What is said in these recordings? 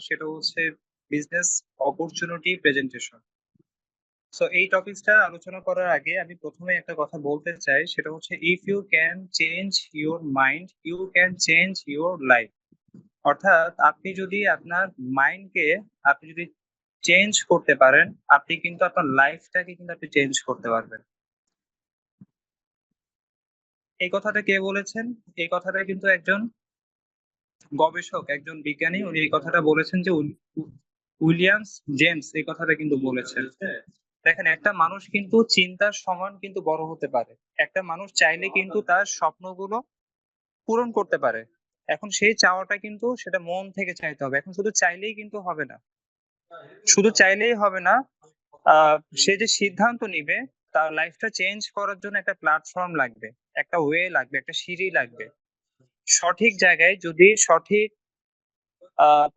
সেটা হচ্ছে business opportunity presentation. So এই টপিকসটা আলোচনা করার আগে আমি প্রথমে একটা কথা বলতে চাই সেটা হচ্ছে if you can change your mind, you can change your life. অর্থাৎ আপনি যদি আপনার মাইন্ডকে আপনি যদি চেঞ্জ করতে পারেন, আপনি কিন্তু আপনার লাইফটাকে কিন্তু আপনি চেঞ্জ করতে পারবেন। এই কথাটা কে বলেছেন? এই কথাটা কিন্তু একজন গবেষক, একজন বিজ্ঞানী উনি এই কথাটা বলেছেন যে উইলিয়ামস জেমস এই কথাটা কিন্তু বলেছেন। দেখেন একটা মানুষ কিন্তু চিন্তার সমান কিন্তু বড় হতে পারে। একটা মানুষ চাইলে কিন্তু তার স্বপ্নগুলো পূরণ করতে পারে। এখন সেই চাওয়াটা কিন্তু সেটা মন থেকে চাইতে হবে। এখন শুধু চাইলেই কিন্তু হবে না। শুধু চাইলেই হবে না। সে যে সিদ্ধান্ত নিবে তার লাইফটা চেঞ্জ করার জন্য একটা প্ল্যাটফর্ম লাগবে। একটা ওয়ে লাগবে, একটা সিঁড়ি লাগবে। সঠিক জায়গায় যদি সঠিক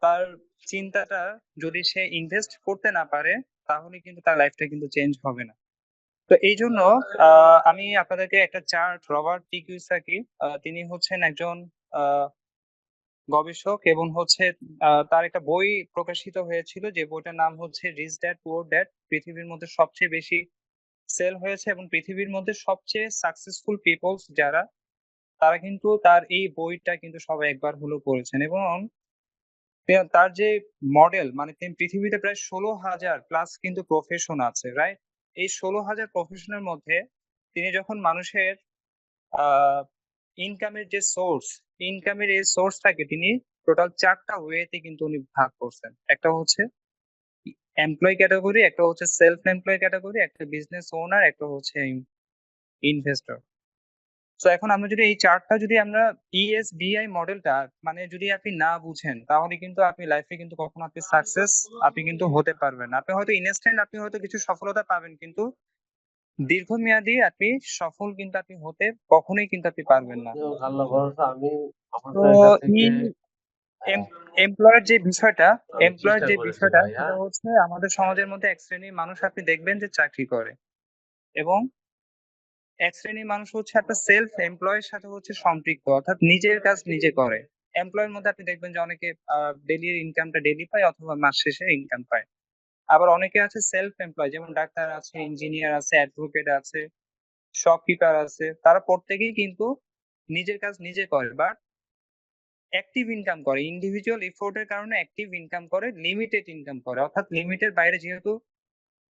তার চিন্তাটা যদি সে ইনভেস্ট করতে না পারে, তাহলে কিন্তু তার লাইফটা কিন্তু চেঞ্জ হবে না। তো এইজন্য আ, আমি আপনাদেরকে একটা চার্ট রবার্ট টি কিওসাকি আ, তিনি হচ্ছেন একজন গবেষক এবং হচ্ছে তার একটা বই প্রকাশিত হয়েছিল যে বইটার নাম হচ্ছে 'রিচ ড্যাড পুয়ার ড্যাড' পৃথিবীর মধ্যে সবচেয়ে বেশি সেল হয়েছে এবং পৃথিবীর মধ্যে সবচেয়ে সাকসেসফুল পিপলস যারা তারা কিন্তু তার এই বইটা কিন্তু সবাই একবার হলেও পড়েছেন এবং তার যে মডেল মানে পৃথিবীতে প্রায় ১৬,০০০ প্লাস কিন্তু প্রফেশন আছে, রাইট? এই ১৬,০০০ প্রফেশনের মধ্যে তিনি যখন মানুষের ইনকামের যে সোর্স, ইনকামের এই সোর্সটাকে তিনি টোটাল ৪ টা ওয়েতে কিন্তু উনি ভাগ করছেন। একটা হচ্ছে ই ক্যাটাগরি একটা হচ্ছে সেলফ এমপ্লয়ি ক্যাটেগরি, একটা বিজনেস ওনার, একটা হচ্ছে ইনভেস্টর। সো এখন আমরা যদি এই চার্টটা যদি আমরা ESBI মডেলটা মানে যদি আপনি না বুঝেন তাহলে কিন্তু আপনি লাইফে কিন্তু কখনো আপনি সাকসেস আপনি কিন্তু হতে পারবেন আপনি হয়তো ইনস্ট্যান্ট আপনি হয়তো কিছু সফলতা পাবেন কিন্তু দীর্ঘমেয়াদী আপনি সফল কিন্তু আপনি হতে কখনোই কিন্তু আপনি পারবেন না। তো এমপ্লয়ের যে বিষয়টা, এমপ্লয়ের যে বিষয়টা সেটা? হচ্ছে আমাদের সমাজের মধ্যে এক শ্রেণির মানুষ আপনি দেখবেন যে চাকরি করে। এবং এক শ্রেণির মানুষ হচ্ছে একটা সেলফ এমপ্লয়ের সাথে হচ্ছে সম্পৃক্ত। অর্থাৎ নিজের কাজ নিজে করে। এমপ্লয়ের মধ্যে আপনি দেখবেন যে অনেকে ডেইলি ইনকামটা ডেইলি পায় অথবা মাস শেষে ইনকাম পায়। আবার অনেকে আছে সেলফ এমপ্লয় যেমন ডাক্তার আছে, ইঞ্জিনিয়ার আছে, অ্যাডভোকেট আছে, শপকিপার আছে। তারা প্রত্যেকেই কিন্তু নিজের কাজ নিজে করে। বাট অ্যাক্টিভ ইনকাম করে। ইন্ডিভিজুয়াল এফোর্টের কারণে অ্যাক্টিভ ইনকাম করে, লিমিটেড ইনকাম করে। অর্থাৎ লিমিটের বাইরে যেহেতু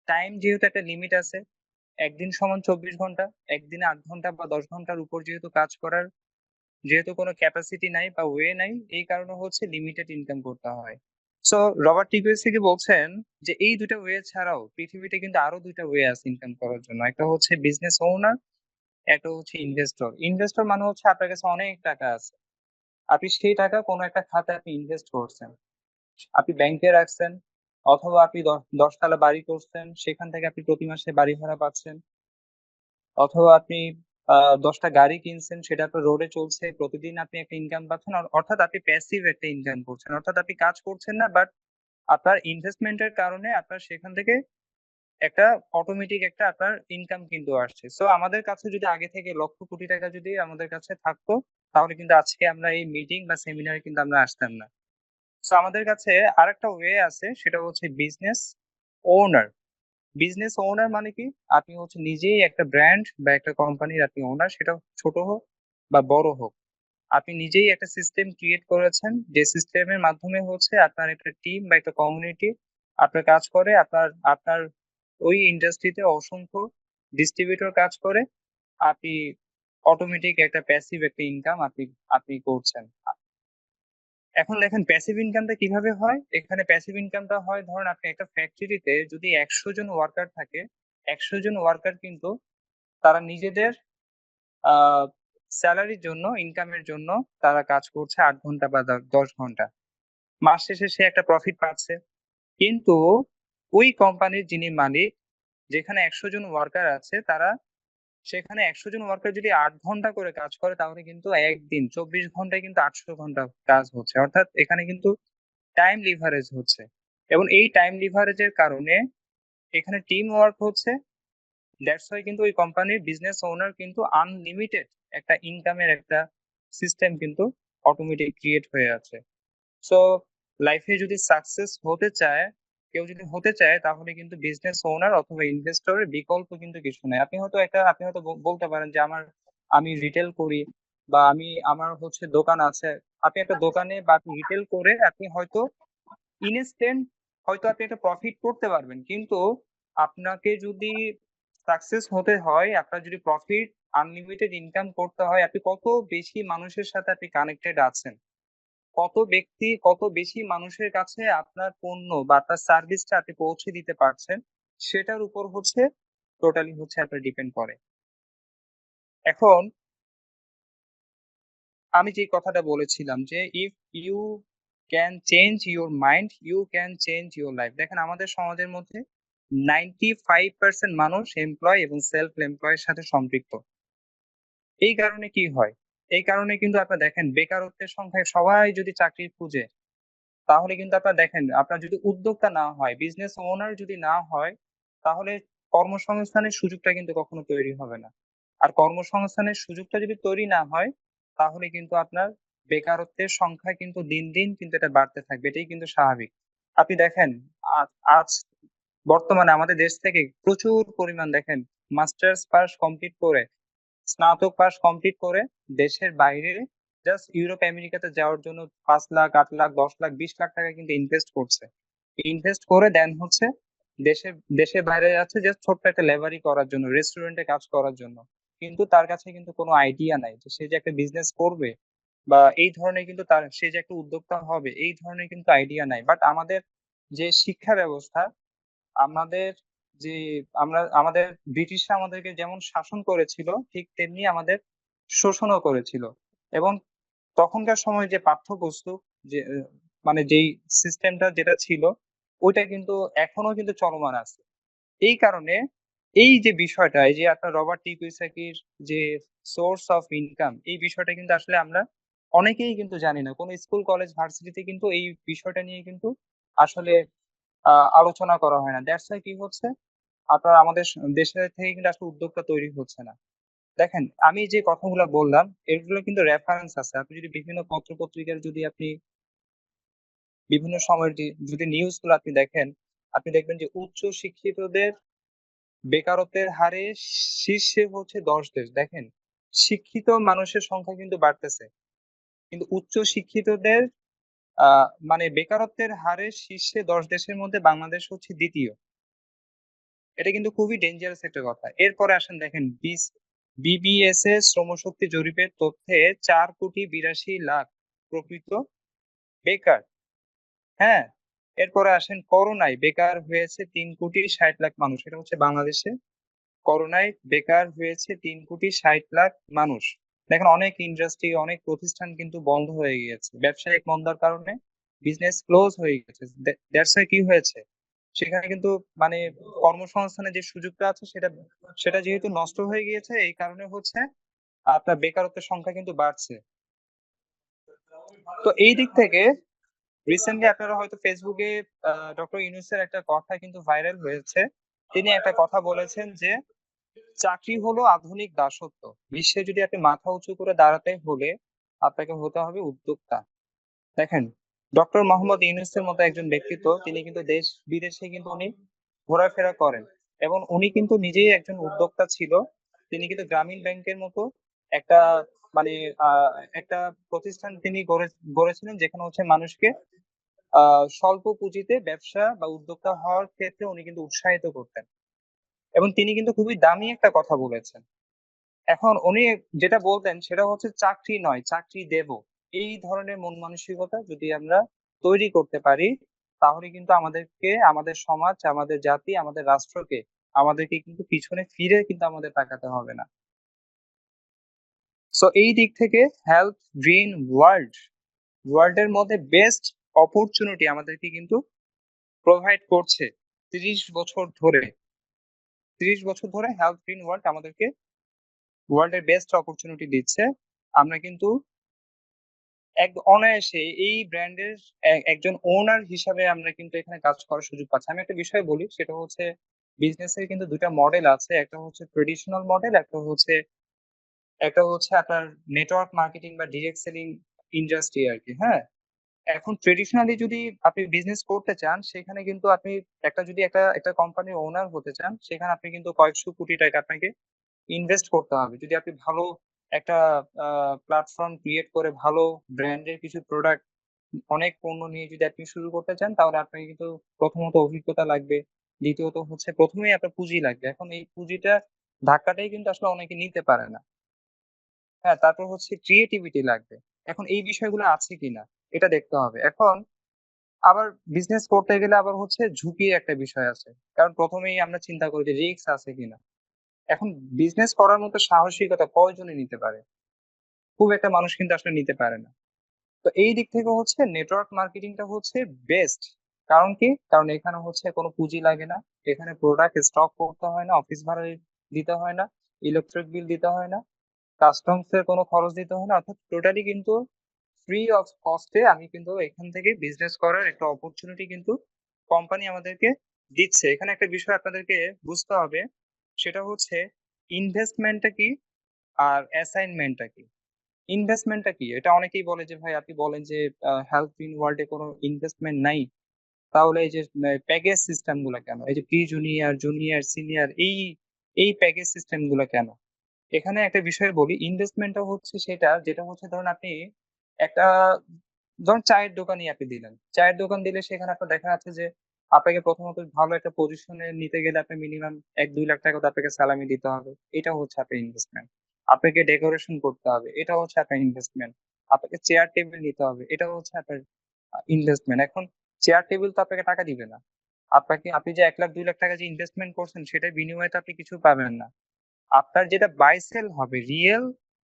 টাইম যেহেতু একটা লিমিট আছে। একদিন সমান ২৪ ঘণ্টা, একদিনে আট ঘণ্টা বা ১০ ঘণ্টার উপর যেহেতু কাজ করার যেহেতু কোনো ক্যাপাসিটি নাই বা ওয়ে নাই, এই কারণে হচ্ছে লিমিটেড ইনকাম করতে হয়। সো রবার্ট টি কিওসাকি বলছেন যে এই ২ টা ওয়ে ছাড়াও পৃথিবীতে কিন্তু আরও ২ টা ওয়ে আছে ইনকাম করার জন্য। একটা হচ্ছে বিজনেস ওনার, একটা হচ্ছে ইনভেস্টর। ইনভেস্টর মানে হচ্ছে আপনার কাছে অনেক টাকা আছে। আপনি সেই টাকা কোনো একটা খাতে আপনি ইনভেস্ট করছেন। আপনি ব্যাংকে রাখছেন অথবা আপনি দ ১০ তালা বাড়ি করছেন, সেখান থেকে আপনি প্রতি মাসে বাড়ি ভাড়া পাচ্ছেন। অথবা আপনি ১০ গাড়ি কিনছেন, সেটা আপনার রোডে চলছে। প্রতিদিন আপনি একটা ইনকাম পাচ্ছেন। অর্থাৎ আপনি প্যাসিভ একটা ইনকাম করছেন। অর্থাৎ আপনি কাজ করছেন না বাট আপনার ইনভেস্টমেন্ট এর কারণে আপনার সেখান থেকে একটা অটোমেটিক একটা আপনার ইনকাম কিন্তু আসছে। সো আমাদের কাছে যদি আগে থেকে লক্ষ কোটি টাকা যদি আমাদের কাছে থাকতো, তাহলে কিন্তু আজকে আমরা এই মিটিং বা সেমিনারে কিন্তু আমরা আসতাম না। সো আমাদের কাছে আরেকটা ওয়ে আছে, সেটা হচ্ছে বিজনেস ওনার। বিজনেস ওনার মানে কি? আপনি হচ্ছে নিজেই একটা ব্র্যান্ড বা একটা কোম্পানির আপনি ওনার সেটা ছোট হোক বা বড় হোক। আপনি নিজেই একটা সিস্টেম ক্রিয়েট করেছেন, যে সিস্টেমের মাধ্যমে হচ্ছে আপনার একটা টিম বা একটা কমিউনিটি আপনার কাজ করে। আপনার আপনার ওই ইন্ডাস্ট্রিতে অসংখ্য ডিস্ট্রিবিউটর কাজ করে। আপনি অটোমেটিক একটা প্যাসিভ একটা ইনকাম আপনি আপনি করছেন। এখন দেখেন প্যাসিভ ইনকামটা কীভাবে হয়? এখানে প্যাসিভ ইনকামটা হয় ধরেন আপনি একটা ফ্যাক্টরিতে যদি ১০০ জন ওয়ার্কার থাকে, ১০০ জন ওয়ার্কার কিন্তু তারা নিজেদের আ সেলারির জন্য, ইনকামের জন্য তারা কাজ করছে আট ঘণ্টা বা দশ ১০ ঘণ্টা। মাস শেষে সে একটা প্রফিট পাচ্ছে। কিন্তু ওই কোম্পানির যিনি মালিক, যেখানে ১০০ জন ওয়ার্কার আছে তারা সেখানে ১০০ জন ওয়ার্কার যদি আট ঘণ্টা করে কাজ করে, তাহলে কিন্তু একদিন ২৪ ঘন্টায় কিন্তু ৮০০ ঘণ্টা কাজ হচ্ছে। অর্থাৎ এখানে কিন্তু টাইম লিভারেজ হচ্ছে। এবং এই টাইম লিভারেজ এর কারণে এখানে টিম ওয়ার্ক হচ্ছে। দ্যাটস হোয়াই কিন্তু ওই কোম্পানির বিজনেস ওনার কিন্তু আনলিমিটেড একটা ইনকামের একটা সিস্টেম কিন্তু অটোমেটিক ক্রিয়েট হয়ে আছে। সো লাইফে যদি সাকসেস হতে চায় কেউ যদি হতে চায়, তাহলে কিন্তু বিজনেস ওনার অথবা ইনভেস্টরের বিকল্প কিন্তু কিছু নেই। আপনি হয়তো একটা, আপনি হয়তো বলতে পারেন যে, আমার, আমি রিটেল করি বা আমি, আমার হচ্ছে দোকান আছে। আপনি একটা দোকানে বা রিটেল করে আপনি হয়তো ইনস্ট্যান্ট হয়তো আপনি একটা প্রফিট করতে পারবেন। কিন্তু আপনাকে যদি সাকসেস হতে হয়, আপনার যদি প্রফিট আনলিমিটেড ইনকাম করতে হয়, আপনি কত বেশি মানুষের সাথে আপনি কানেক্টেড আছেন? কত ব্যক্তি কত বেশি মানুষের কাছে আপনার পণ্য বা তার সার্ভিসটা আপনি পৌঁছে দিতে পারছেন, সেটার উপর হচ্ছে টোটালি হচ্ছে আপনার ডিপেন্ড করে। এখন আমি যে কথাটা বলেছিলাম যে if you can change your mind you can change your life দেখেন আমাদের সমাজের মধ্যে নাইনটি ফাইভ পার্সেন্ট মানুষ এমপ্লয় এবং সেলফ এমপ্লয়ের সাথে সম্পৃক্ত। এই কারণে কি হয়? এই কারণে কিন্তু আপনার দেখেন, বেকারত্বের সংখ্যায় সবাই যদি চাকরি খুঁজে, তাহলে কিন্তু আপনার দেখেন, আপনার যদি উদ্যোক্তা না হয় বিজনেস ওনার যদি না হয়, তাহলে কর্মসংস্থানের সুযোগটা কিন্তু কখনো তৈরি হবে না। আর কর্মসংস্থানের সুযোগটা যদি তৈরি না হয়, তাহলে কিন্তু আপনার বেকারত্বের সংখ্যা কিন্তু দিন দিন কিন্তু এটা বাড়তে থাকবে, এটাই কিন্তু স্বাভাবিক। আপনি দেখেন আজ বর্তমানে আমাদের দেশ থেকে প্রচুর পরিমাণ দেখেন, মাস্টার্স পাস কমপ্লিট করে স্নাতক পাস কমপ্লিট করে দেশের বাইরে জাস্ট ইউরোপ আমেরিকাতে যাওয়ার জন্য পাঁচ লাখ, আট লাখ, দশ লাখ, বিশ লাখ টাকা কিন্তু ইনভেস্ট করছে। ইনভেস্ট করে দেন হচ্ছে দেশের দেশের বাইরে যাচ্ছে জাস্ট ছোট্ট একটা লেবারি করার জন্য রেস্টুরেন্টে কাজ করার জন্য। কিন্তু তার কাছে কিন্তু কোনো আইডিয়া নাই যে সে যে একটা বিজনেস করবে বা এই ধরনের কিন্তু তার, সে যে একটা উদ্যোক্তা হবে, এই ধরনের কিন্তু আইডিয়া নাই। বাট আমাদের যে শিক্ষা ব্যবস্থা, আমাদের যে আমরা, আমাদের ব্রিটিশরা আমাদেরকে যেমন শাসন করেছিল, ঠিক তেমনি আমাদের শোষণও করেছিল। এবং তখনকার সময় যে পাঠ্যপুস্তক, যে মানে যেই সিস্টেমটা যেটা ছিল, ওইটা কিন্তু এখনও কিন্তু চলমান আছে। এই কারণে এই যে বিষয়টা, এই যে আপনার রবার্ট টি কিওসাকির যে সোর্স অফ ইনকাম, এই বিষয়টা কিন্তু আসলে আমরা অনেকেই কিন্তু জানি না। কোনো স্কুল, কলেজ, ভার্সিটিতে কিন্তু এই বিষয়টা নিয়ে কিন্তু আসলে আলোচনা করা হয় না। দ্যাটস কি হচ্ছে? আপনার আমাদের দেশের থেকে কিন্তু আসলে উদ্যোক্তা তৈরি হচ্ছে না। দেখেন, আমি যে কথাগুলো বললাম, এগুলো কিন্তু রেফারেন্স আছে। আপনি যদি বিভিন্ন পত্র পত্রিকার যদি আপনি বিভিন্ন সময়ের যদি নিউজগুলো আপনি দেখেন, আপনি দেখবেন যে উচ্চ শিক্ষিতদের বেকারত্বের হারে শীর্ষে হচ্ছে দশ দেশ। দেখেন, শিক্ষিত মানুষের সংখ্যা কিন্তু বাড়তেছে। কিন্তু উচ্চ শিক্ষিতদের, আহ মানে বেকারত্বের হারে শীর্ষে দশ দেশের মধ্যে বাংলাদেশ হচ্ছে দ্বিতীয়। এটা কিন্তু খুবই ডেঞ্জারাস একটা কথা। এরপরে আসেন দেখেন, বিস বিবিএস এর শ্রমশক্তি জরিপের তথ্যে চার কোটি বিরাশি লাখ প্রকৃত বেকার। হ্যাঁ এরপরে আসেন করোনায় বেকার হয়েছে তিন কোটি ষাট লাখ মানুষ। এটা হচ্ছে বাংলাদেশে। করোনায় বেকার হয়েছে তিন কোটি ষাট লাখ মানুষ। দেখেন, অনেক ইন্ডাস্ট্রি অনেক প্রতিষ্ঠান কিন্তু বন্ধ হয়ে গিয়েছে। ব্যবসায়িক মন্দার কারণে বিজনেস ক্লোজ হয়ে গেছে দ্যাটস কি হয়েছে? সেখানে কিন্তু মানে কর্মসংস্থানের যে সুযোগটা আছে সেটা সেটা যেহেতু নষ্ট হয়ে গিয়েছে, এই কারণে হচ্ছে আপনার বেকারত্বের সংখ্যা কিন্তু বাড়ছে। তো এই দিক থেকে রিসেন্টলি আপনারা হয়তো ফেসবুকে ডক্টর ইউনুসের একটা কথা কিন্তু ভাইরাল হয়েছে। তিনি একটা কথা বলেছেন যে, চাকরি হলো আধুনিক দাসত্ব। বিশ্বে যদি আপনি মাথা উঁচু করে দাঁড়াতে হলে আপনাকে হতে হবে উদ্যোক্তা। দেখেন ডক্টর মোহাম্মদ ইউনুসের মতো একজন ব্যক্তিত্ব, তিনি কিন্তু দেশ বিদেশে কিন্তু উনি ঘোরাফেরা করেন এবং উনি কিন্তু নিজেই একজন উদ্যোক্তা ছিল। তিনি কিন্তু গ্রামীণ ব্যাংকের মতো একটা মানে একটা প্রতিষ্ঠান তিনি গড়ে, গড়েছিলেন যেখানে হচ্ছে মানুষকে স্বল্প পুঁজিতে ব্যবসা বা উদ্যোক্তা হওয়ার ক্ষেত্রে উনি কিন্তু উৎসাহিত করতেন। এবং তিনি কিন্তু খুবই দামি একটা কথা বলেছেন। এখন উনি যেটা বলতেন সেটা হচ্ছে চাকরি নয়, চাকরি দেব। এই ধরনের মন মানসিকতা যদি আমরা তৈরি করতে পারি, তাহলে কিন্তু আমাদেরকে, আমাদের সমাজ, আমাদের জাতি, আমাদের রাষ্ট্রকে, আমাদেরকে কিন্তু পিছনে ফিরে কিন্তু আমাদের তাকাতে হবে না। সো এই দিক থেকে হেলথ গ্রিন ওয়ার্ল্ড ওয়ার্ল্ডের মধ্যে বেস্ট অপরচুনিটি আমাদেরকে কিন্তু প্রোভাইড করছে তিরিশ বছর ধরে। তিরিশ বছর ধরে হেলথ গ্রিন ওয়ার্ল্ড আমাদেরকে ওয়ার্ল্ডের বেস্ট অপরচুনিটি দিচ্ছে। আমরা কিন্তু এক অনায়াসে এই ব্র্যান্ডের একজন ওনার হিসাবে আমরা কিন্তু এখানে কাজ করার সুযোগ পাচ্ছি। আমি একটা বিষয় বলি, সেটা হচ্ছে বিজনেসের কিন্তু দুটা মডেল আছে। একটা হচ্ছে ট্রেডিশনাল মডেল একটা হচ্ছে একটা হচ্ছে আপনার নেটওয়ার্ক মার্কেটিং বা ডিরেক্ট সেলিং ইন্ডাস্ট্রি আর কি হ্যাঁ? এখন ট্রেডিশনালি যদি আপনি বিজনেস করতে চান, সেখানে কিন্তু আপনি একটা, যদি একটা একটা কোম্পানির ওনার হতে চান, সেখানে আপনি কিন্তু কয়েকশো কোটি টাকা আপনাকে ইনভেস্ট করতে হবে। যদি আপনি ভালো একটা প্ল্যাটফর্ম ক্রিয়েট করে ভালো ব্র্যান্ডের কিছু প্রোডাক্ট অনেক পণ্য নিয়ে যদি আপনি শুরু করতে চান, তাহলে আপনাকে কিন্তু প্রথমত অভিজ্ঞতা লাগবে। দ্বিতীয়ত হচ্ছে প্রথমেই আপনার পুঁজি লাগবে। এখন এই পুঁজিটা ধাক্কাটাই কিন্তু আসলে অনেকে নিতে পারে না। হ্যাঁ তারপর হচ্ছে ক্রিয়েটিভিটি লাগবে। এখন এই বিষয়গুলো আছে কিনা, এটা দেখতে হবে। এখন আবার বিজনেস করতে গেলে আবার হচ্ছে ঝুঁকির একটা বিষয় আছে। কারণ প্রথমেই আমরা চিন্তা করি যে রিস্ক আছে কিনা। এখন বিজনেস করার মতো সাহসিকতা কয়জনে নিতে পারে? খুব একটা মানুষ কিন্তু আসলে নিতে পারে না। তো এই দিক থেকে হচ্ছে নেটওয়ার্ক মার্কেটিংটা হচ্ছে বেস্ট কারণ কি? কারণ এখানে হচ্ছে কোনো পুঁজি লাগে না। এখানে প্রোডাক্ট স্টক করতে হয় না অফিস ভাড়া দিতে হয় না ইলেকট্রিক বিল দিতে হয় না কাস্টমস এর কোনো খরচ দিতে হয় না। অর্থাৎ টোটালি কিন্তু ফ্রি অফ কস্টে আমি কিন্তু এখান থেকে বিজনেস করার একটা অপরচুনিটি কিন্তু কোম্পানি আমাদেরকে দিচ্ছে। এখানে একটা বিষয় আপনাদেরকে বুঝতে হবে। সেটা হচ্ছে ইনভেস্টমেন্টটা কি আর অ্যাসাইনমেন্টটা কি? ইনভেস্টমেন্টটা কি? এটা অনেকেই বলে যে, ভাই, আপনি বলেন যে হেলথ ইন ওয়ার্ল্ডে কোনো ইনভেস্টমেন্ট নাই, তাহলে এই যে প্যাকেজ সিস্টেমগুলা কেন? এই যে প্রি জুনিয়র জুনিয়র সিনিয়র এই এই প্যাকেজ সিস্টেমগুলা কেন? এখানে একটা বিষয় বলি ইনভেস্টমেন্টটা হচ্ছে সেটা, যেটা হচ্ছে ধরুন আপনি একটা, ধরুন চায়ের দোকানই আপনি দিলেন। চায়ের দোকান দিলে সেখানে আপনার দেখা যাচ্ছে যে আপনাকে প্রথমত ভালো একটা পজিশনে নিতে গেলে আপনি মিনিমাম এক, দুই লাখ টাকা আপনাকে স্যালামি দিতে হবে। এটা হচ্ছে আপনার ইনভেস্টমেন্ট আপনাকে ডেকোরেশন করতে হবে। এটা হচ্ছে আপনার ইনভেস্টমেন্ট আপনাকে চেয়ার টেবিল নিতে হবে। এটা হচ্ছে আপনার ইনভেস্টমেন্ট এখন চেয়ার টেবিল তো আপনাকে টাকা দিবে না। আপনাকে, আপনি যে এক লাখ, দুই লাখ টাকা যে ইনভেস্টমেন্ট করছেন, সেটার বিনিময়ে তো আপনি কিছু পাবেন না। আপনার যেটা বাইসেল হবে রিয়েল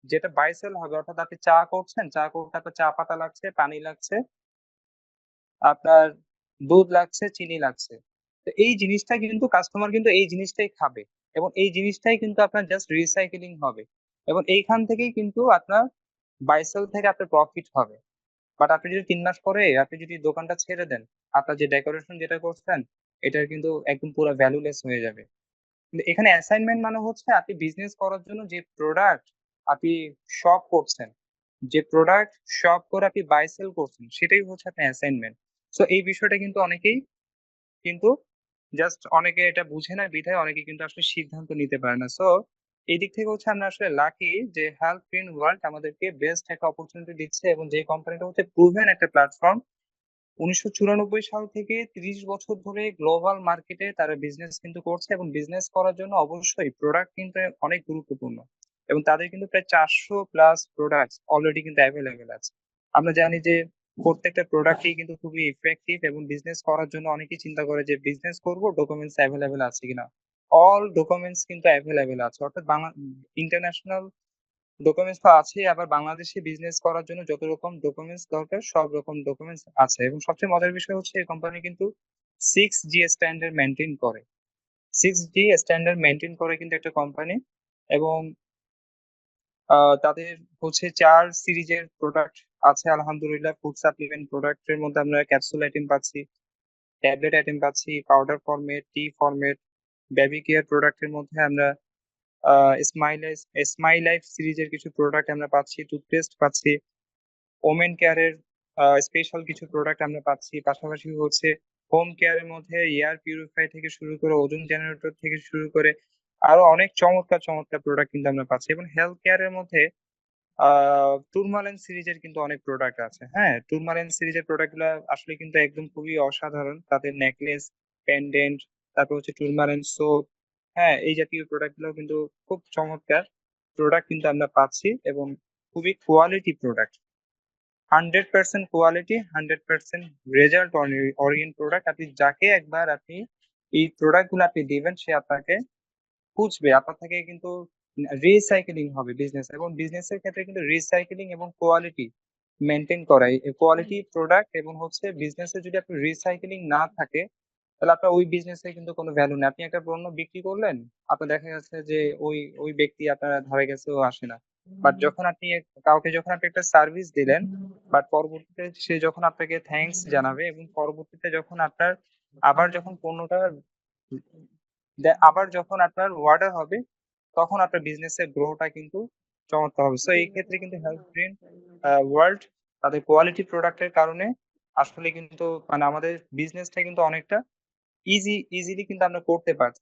যেটা বাইসেল হবে, অর্থাৎ আপনি চা করছেন, চা করতে আপনার চা পাতা লাগছে, পানি লাগছে। আপনার দুধ লাগছে, চিনি লাগছে। তো এই জিনিসটা কিন্তু কাস্টমার কিন্তু এই জিনিসটাই খাবে এবং এই জিনিসটাই কিন্তু আপনার জাস্ট রিসাইকেলিং হবে এবং এইখান থেকেই কিন্তু আপনার বাইসেল থেকে আপনার প্রফিট হবে। বাট আপনি যদি তিন মাস পরে আপনি যদি দোকানটা ছেড়ে দেন, আপনার যে ডেকোরেশন যেটা করছেন, এটার কিন্তু একদম পুরো ভ্যালুলেস হয়ে যাবে। কিন্তু এখানে অ্যাসাইনমেন্ট মানে হচ্ছে আপনি বিজনেস করার জন্য যে প্রোডাক্ট আপনি শপ করছেন, যে প্রোডাক্ট শপ করে আপনি বাই সেল করছেন, সেটাই হচ্ছে আপনার অ্যাসাইনমেন্ট সো এই বিষয়টা কিন্তু অনেকেই কিন্তু জাস্ট অনেকে এটা বুঝে না, বিধায় অনেকে কিন্তু আসলে সিদ্ধান্ত নিতে পারে না। সো এই দিক থেকে হচ্ছে আমরা আসলে লাকি যে হেল্প ইন ওয়ার্ল্ড আমাদেরকে বেস্ট একটা অপরচুনিটি দিচ্ছে এবং যে কোম্পানিটা হচ্ছে প্রুভেন একটা প্ল্যাটফর্ম উনিশশো চুরানব্বই সাল থেকে ত্রিশ বছর ধরে গ্লোবাল মার্কেটে তারা বিজনেস কিন্তু করছে এবং বিজনেস করার জন্য অবশ্যই প্রোডাক্ট কিন্তু অনেক গুরুত্বপূর্ণ এবং তাদের কিন্তু প্রায় চারশো প্লাস প্রোডাক্ট অলরেডি কিন্তু অ্যাভেলেবেল আছে। আমরা জানি যে প্রত্যেকটা প্রোডাক্টই কিন্তু খুবই ইফেক্টিভ এবং বিজনেস করার জন্য অনেকেই চিন্তা করে যে বিজনেস করব ডকুমেন্টস অ্যাভেলেবেল আছে কিনা। অল ডকুমেন্টস কিন্তু অ্যাভেলেবেল আছে। অর্থাৎ বাংলা ইন্টারন্যাশনাল ডকুমেন্টস তো আছেই, আবার বাংলাদেশে বিজনেস করার জন্য যত রকম ডকুমেন্টস দরকার, সব রকম ডকুমেন্টস আছে। এবং সবচেয়ে মজার বিষয় হচ্ছে, এই কোম্পানি কিন্তু সিক্স জি স্ট্যান্ডার্ড মেনটেন করে। সিক্স জি স্ট্যান্ডার্ড মেনটেন করে কিন্তু একটা কোম্পানি এবং তাদের হচ্ছে চার সিরিজের প্রোডাক্ট আছে, আলহামদুলিল্লাহ ফুড সাপ্লিমেন্ট প্রোডাক্টের মধ্যে আমরা ক্যাপসুল আইটেম পাচ্ছি ট্যাবলেট আইটেম পাচ্ছি পাউডার ফর্মেট টি ফরমেট বেবি কেয়ার প্রোডাক্টের মধ্যে আমরা স্মাইল স্মাইল লাইফ সিরিজের কিছু প্রোডাক্ট আমরা পাচ্ছি টুথপেস্ট পাচ্ছি ওমেন কেয়ারের স্পেশাল কিছু প্রোডাক্ট আমরা পাচ্ছি, পাশাপাশি হচ্ছে হোম কেয়ারের মধ্যে এয়ার পিউরিফাই থেকে শুরু করে ওজন জেনারেটর থেকে শুরু করে আরও অনেক চমৎকার চমৎকার প্রোডাক্ট কিন্তু আমরা পাচ্ছি এবং হেলথ কেয়ারের মধ্যে টুরমালেন সিরিজের কিন্তু অনেক প্রোডাক্ট আছে। হ্যাঁ টুরমালেন সিরিজের প্রোডাক্টগুলো আসলে কিন্তু একদম খুবই অসাধারণ। তাদের নেকলেস প্যান্ডেন্ট তারপর হচ্ছে টুরমালেন সোপ হ্যাঁ এই জাতীয় প্রোডাক্টগুলো কিন্তু খুব চমৎকার। প্রোডাক্ট কিন্তু আমরা পাচ্ছি এবং খুবই quality product hundred percent quality hundred percent result orient product আপনি যাকে একবার আপনি এই প্রোডাক্টগুলো আপনি দিবেন, সে আপনাকে খুঁজবে। আপনার থেকে কিন্তু রিসাইকেলিং হবে বিজনেস এবং বিজনেসের ক্ষেত্রে কিন্তু রিসাইকেলিং এবং কোয়ালিটি মেনটেন করাই। কোয়ালিটি প্রোডাক্ট এবং হচ্ছে বিজনেসে যদি আপনি রিসাইকেলিং না থাকে তাহলে আপনার ওই বিজনেসে কিন্তু কোনো ভ্যালু নেই। আপনি একটা পণ্য বিক্রি করলেন আপনার দেখা যাচ্ছে যে ওই ওই ব্যক্তি আপনার ধারে গেছেও আসে না। বাট যখন আপনি কাউকে যখন আপনি একটা সার্ভিস দিলেন বাট পরবর্তীতে সে যখন আপনাকে থ্যাঙ্কস জানাবে এবং পরবর্তীতে যখন আপনার আবার যখন পণ্যটা আবার যখন আপনার অর্ডার হবে তখন আপনার বিজনেসের গ্রোটা কিন্তু চমৎকার হবে সো এই ক্ষেত্রে কিন্তু হেলথ গ্রিন ওয়ার্ল্ড তাদের কোয়ালিটি প্রোডাক্টের কারণে আসলে কিন্তু মানে আমাদের বিজনেসটা কিন্তু অনেকটা ইজি ইজিলি কিন্তু আমরা করতে পারছি।